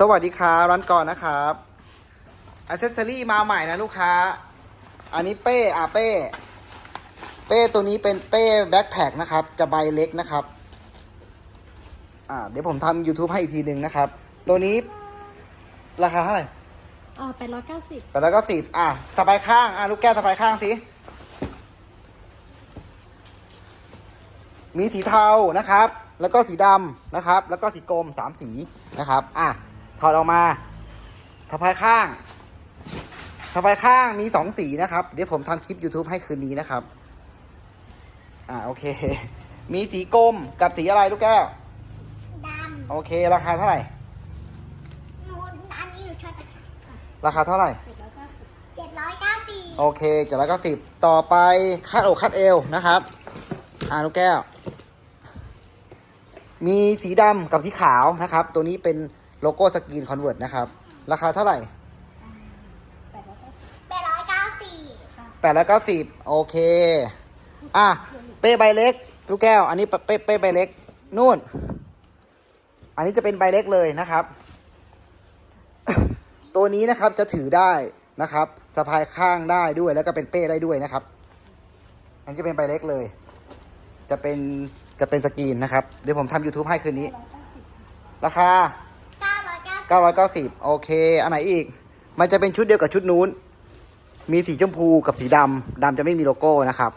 สวัสดีครับร้านก่อนนะครับอ c เซสซอรี่มาใหม่นะลูกค้า อันนี้เป้อะเป้ เป้ตัวนี้เป็นเป้แบ็คแพคนะครับ จะใบเล็กนะครับ อ่า เดี๋ยวผมทำ YouTube ให้อีกทีหนึ่งนะครับ ตัวนี้ราคาเท่าไหร่อ่าแปดร้อยเก้าสิบแต่แล้วก็ติดอะสบายข้าง อะ ลูกแก้วสบายข้างสิ มีสีเทานะครับ แล้วก็สีดำนะครับ แล้วก็สีกรมสามสีนะครับ อะ ถอดออกมาสะพายข้างสะพายข้างมีสองสีนะครับ เดี๋ยวผมทำคลิป YouTube ให้คืนนี้นะครับ อะโอเค มีสีกรมกับสีอะไรลูกแก้วดโอเค ราคาเท่าไหร่ำหนูอันนี้หนูชอบราคาเท่าไหร่เจ็ดร้อยเก้าสิบเจ็ดร้อยเก้าสิบโอเคเจ็ดร้อยเก้าสิบต่อไปคาดอกคาดเอวนะครับ อ่าลูกแก้ว มีสีดำกับสีขาวนะครับ ตัวนี้เป็น โลโก้สกรีนคอนเวิร์ตนะครับ ราคาเท่าไหร่แปดร้อยเก้าสิบแปดร้อยเก้าสิบแปดร้อยเก้าสิบโอเค อะ เป้ใบเล็ก ลูกแก้ว อันนี้เป้เป้ใบเล็ก นู่น อันนี้จะเป็นใบเล็กเลยนะครับ ตัวนี้นะครับจะถือได้นะครับสะพายข้างได้ด้วยแล้วก็เป็นเป้ได้ด้วยนะครับ อันนี้จะเป็นใบเล็กเลย จะเป็นจะเป็นสกรีนนะครับ เดี๋ยวผมทำ YouTube ให้คืนนี้ ราคา 990 โอเค อันไหนอีก มันจะเป็นชุดเดียวกับชุดนู้น มีสีชมพูกับสีดำ ดำจะไม่มีโลโก้นะครับ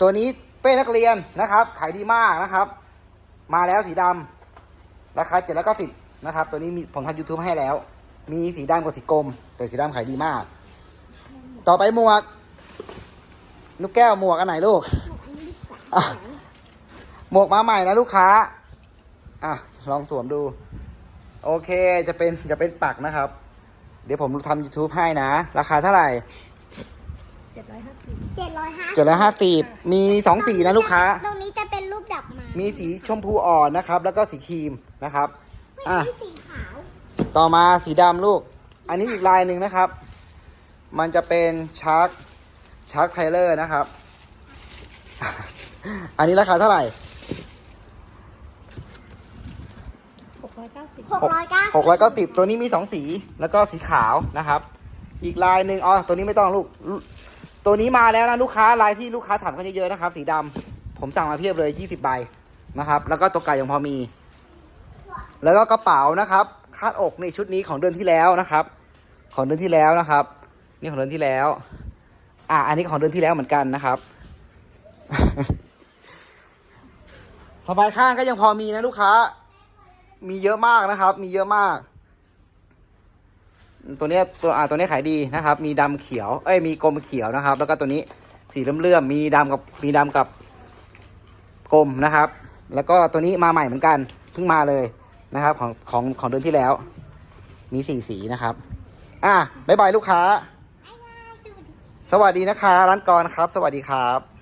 ตัวนี้เป้นักเรียนนะครับ ขายดีมากนะครับ มาแล้วสีดำราคา790นะครับ ตัวนี้มีผมทำ YouTube ให้แล้ว มีสีดำกับสีกรมแต่สีดำขายดีมาก ต่อไปหมวก ลูกแก้วหมวกอันไหนลูก หมวกมาใหม่นะลูกค้า อะ ลองสวมดู โอเคจะเป็นจะเป็นปักนะครับ เดี๋ยวผมทำ YouTube ให้นะ ราคาเท่าไหร่เจ็ดร้อยห้าสิบเจ็ดร้อยห้าเจ็ดร้อยห้าสิบมีสองสีนะลูกค้า ตรงนี้จะเป็นรูปดอกไม้มีสีชมพูอ่อนนะครับ แล้วก็สีครีมนะครับไม่อะใช่สีขาวต่อมาสีดำลูก อันนี้อีกลายหนึ่งนะครับ มันจะเป็นชาร์กชาร์กไทเลอร์นะครับ อันนี้ราคาเท่าไหร่ หก ร้อยเก้าสิบหกร้อยเก้าหกร้อยเก้าสิบตัวนี้มีสองสีแล้วก็สีขาวนะครับ อีกลายหนึ่งอ๋อตัวนี้ไม่ต้องลูก ตัวนี้มาแล้วนะลูกค้าลายที่ลูกค้าถามกันเยอะๆนะครับ สีดำผมสั่งมาเพียบเลยยี่สิบใบนะครับ แล้วก็ตัวไก่ยังพอมี แล้วก็กระเป๋านะครับคาดอกนี่ชุดนี้ของเดือนที่แล้วนะครับ ของเดือนที่แล้วนะครับ นี่ของเดือนที่แล้ว อะอันนี้ของเดือนที่แล้วเหมือนกันนะครับสบายข้างก็ยังพอมีนะลูกค้า มีเยอะมากนะครับ มีเยอะมาก ตัวเนี้ยตัวอ่าตัวเนี้ยขายดีนะครับ มีดำเขียว เอ้ยมีกลมเขียวนะครับ แล้วก็ตัวนี้สีเลื่อมๆมีดำกับมีดำกับกลมนะครับ แล้วก็ตัวนี้มาใหม่เหมือนกันเพิ่งมาเลยนะครับ ของของของเดือนที่แล้ว มีสี่สีนะครับ อะบ๊ายบายลูกค้าบ๊ายบายสวัสดีสวัสดีนะคะ ร้านกรครับ สวัสดีครับ